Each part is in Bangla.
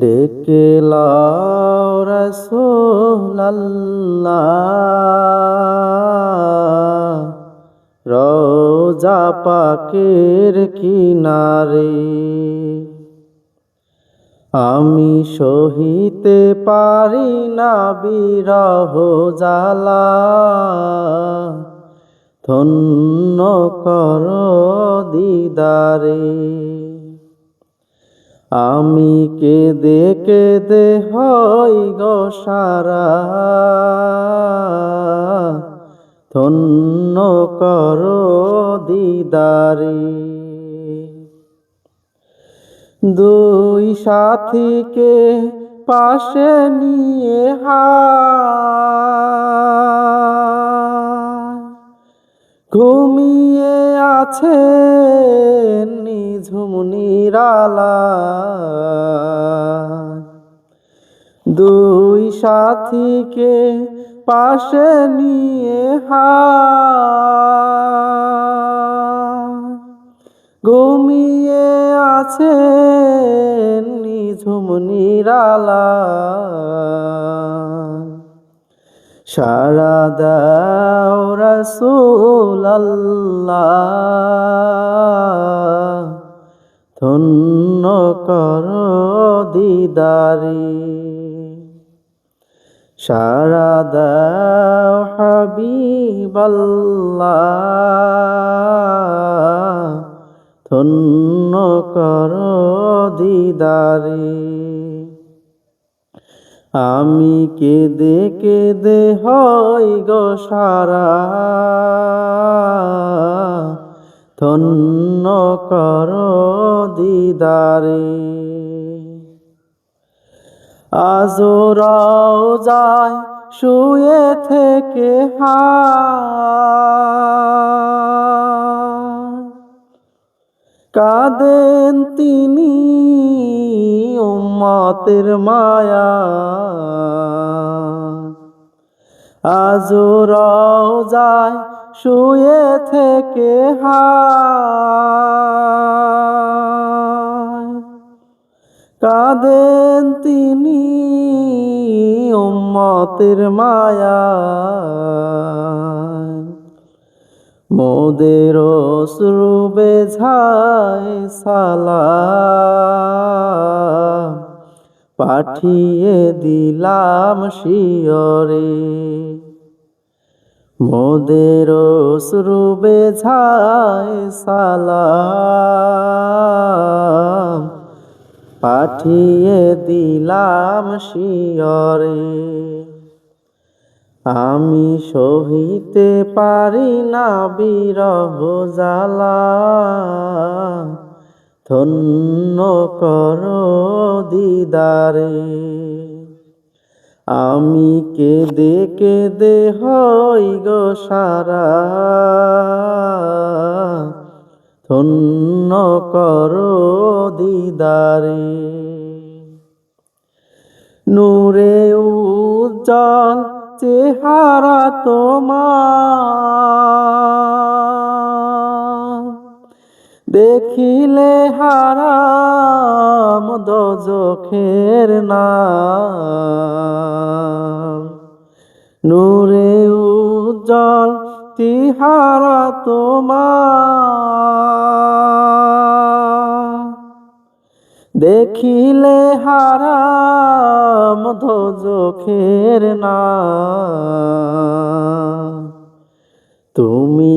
ডেকে রোজা পাকের কিনারে আমি সহিতে পারি না বিরহ জালা ধন্য কর দিদারে। আমি কেঁদে কেঁদে হই গো সারা। ধন্য কর দিদারে। দুই সাথীকে পাশে নিয়ে হা ঘুমিয়ে আছে নিঝুম নিরালা দুই সাথীকে পাশে নিয়ে হায় ঘুমিয়ে আছে নিঝুম নিরালা সারা দাও রাসূলাল্লাহ। ধন্য কর দিদারি। সারা দাও হাবিবাল্লাহ। ধন্য কর দিদারি। আমি কেঁদে কেঁদে হই গো সারা। ধন্য কর দিদারে। আজ রাও যায় শুয়ে থেকে হায় কাঁদেন তিনি উম্মতের মায়া। আজ যায় শুয়ে থেকে কাঁদেন তিনি উম্মতের মায়া। মোদের শ্রুবে ঝায় সালাম। পাঠিয়ে দিলাম শিয়রে। মোদের শ্রুবে ঝায় সালাম। পাঠিয়ে দিলাম শিয়রে। আমি সহিতে পারি না বিরহ জালা ধন্য কর দিদারে, আমি কে কেঁদে কেঁদে হই গো সারা। ধন্য কর দিদারে, নূরে উজ্জ্বল চেহারা তোমার। দেখিলে হারাম দোজখের না নূরে উজ্জ্বল তিহারা তোমার। দেখিলে হারাম দোজখের না তুমি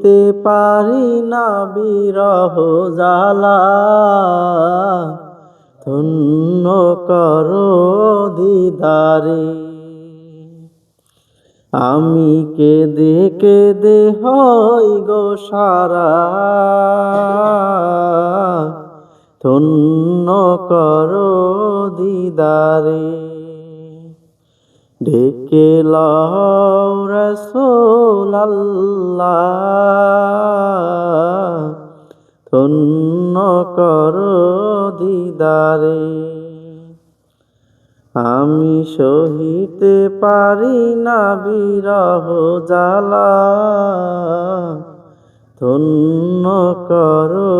সহিতে পারি না বিরহ জালা ধন্য করো দিদারে। আমি কে কেঁদে কেঁদে হই গো সারা। ধন্য করো দিদারে। ডেকে লও রসোল আল্লাহ ধন্য করো দিদারে। আমি সহিতে পারি না বিরহ জ্বালা, ধন্য করো